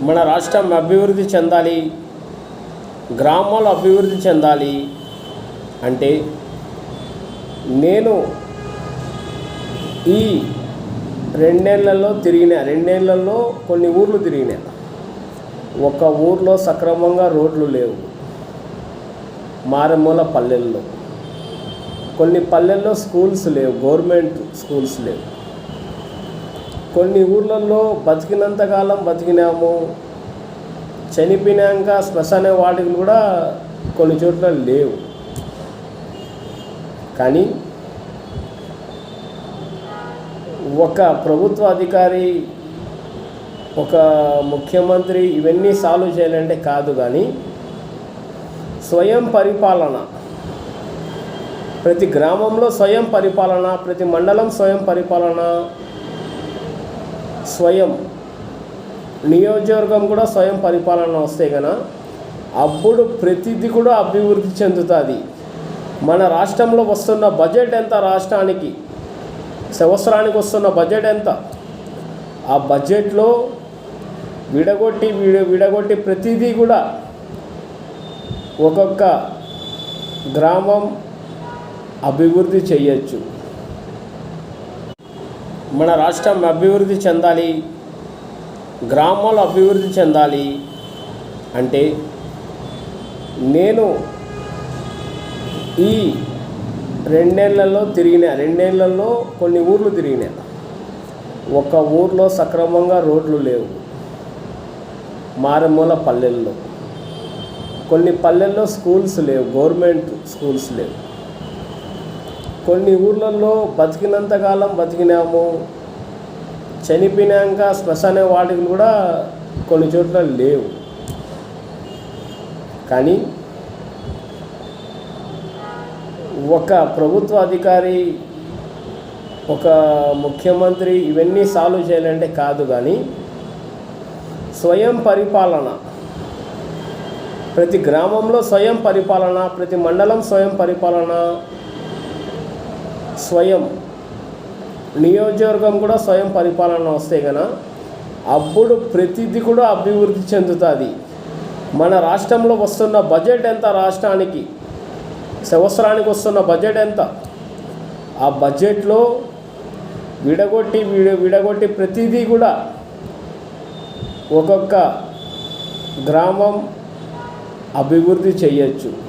మన రాష్ట్రం అభివృద్ధి చెందాలి గ్రామాలు అభివృద్ధి చెందాలి అంటే నేను ఈ రెండేళ్ళలో తిరిగిన రెండేళ్ళలో కొన్ని ఊర్లు తిరిగిన. ఒక ఊర్లో సక్రమంగా రోడ్లు లేవు. మారుమూల పల్లెల్లో. కొన్ని పల్లెల్లో స్కూల్స్ లేవు గవర్నమెంట్ స్కూల్స్ లేవు. కొన్ని ఊర్లలో బతికినంతకాలం బతికినాము. చనిపోయినాక శ్మశాన వాటికి కూడా కొన్ని చోట్ల లేవు. కానీ ఒక ప్రభుత్వ అధికారి ఒక ముఖ్యమంత్రి ఇవన్నీ సాల్వ్ చేయాలంటే కాదు కానీ స్వయం పరిపాలన ప్రతి గ్రామంలో స్వయం పరిపాలన ప్రతి మండలం స్వయం పరిపాలన స్వయం నియోజకవర్గం కూడా స్వయం పరిపాలన వస్తే కనుక అప్పుడు ప్రతిదీ కూడా అభివృద్ధి చెందుతుంది. మన రాష్ట్రంలో వస్తున్న బడ్జెట్ ఎంత? రాష్ట్రానికి సంవత్సరానికి వస్తున్న బడ్జెట్ ఎంత? ఆ బడ్జెట్లో విడగొట్టి విడ విడగొట్టి ప్రతిదీ కూడా ఒక్కొక్క గ్రామం అభివృద్ధి చేయొచ్చు. మన రాష్ట్రం అభివృద్ధి చెందాలి గ్రామాలు అభివృద్ధి చెందాలి అంటే నేను ఈ రెండేళ్ళలో తిరిగిన రెండేళ్ళలో కొన్ని ఊర్లు తిరిగిన. ఒక ఊర్లో సక్రమంగా రోడ్లు లేవు. మారుమూల పల్లెల్లో. కొన్ని పల్లెల్లో స్కూల్స్ లేవు గవర్నమెంట్ స్కూల్స్ లేవు. కొన్ని ఊర్లలో బతికినంతకాలం బతికినాము. చనిపోయినాక శ్మశాన వాటికి కూడా కొన్ని చోట్ల లేవు. కానీ ఒక ప్రభుత్వ అధికారి ఒక ముఖ్యమంత్రి ఇవన్నీ సాల్వ్ చేయాలంటే కాదు కానీ స్వయం పరిపాలన ప్రతి గ్రామంలో స్వయం పరిపాలన ప్రతి మండలం స్వయం పరిపాలన స్వయం నియోజకవర్గం కూడా స్వయం పరిపాలన వస్తే కనుక అప్పుడు ప్రతిదీ కూడా అభివృద్ధి చెందుతుంది. మన రాష్ట్రంలో వస్తున్న బడ్జెట్ ఎంత? రాష్ట్రానికి సంవత్సరానికి వస్తున్న బడ్జెట్ ఎంత? ఆ బడ్జెట్లో విడగొట్టి విడ విడగొట్టి ప్రతిదీ కూడా ఒక్కొక్క గ్రామం అభివృద్ధి చేయొచ్చు.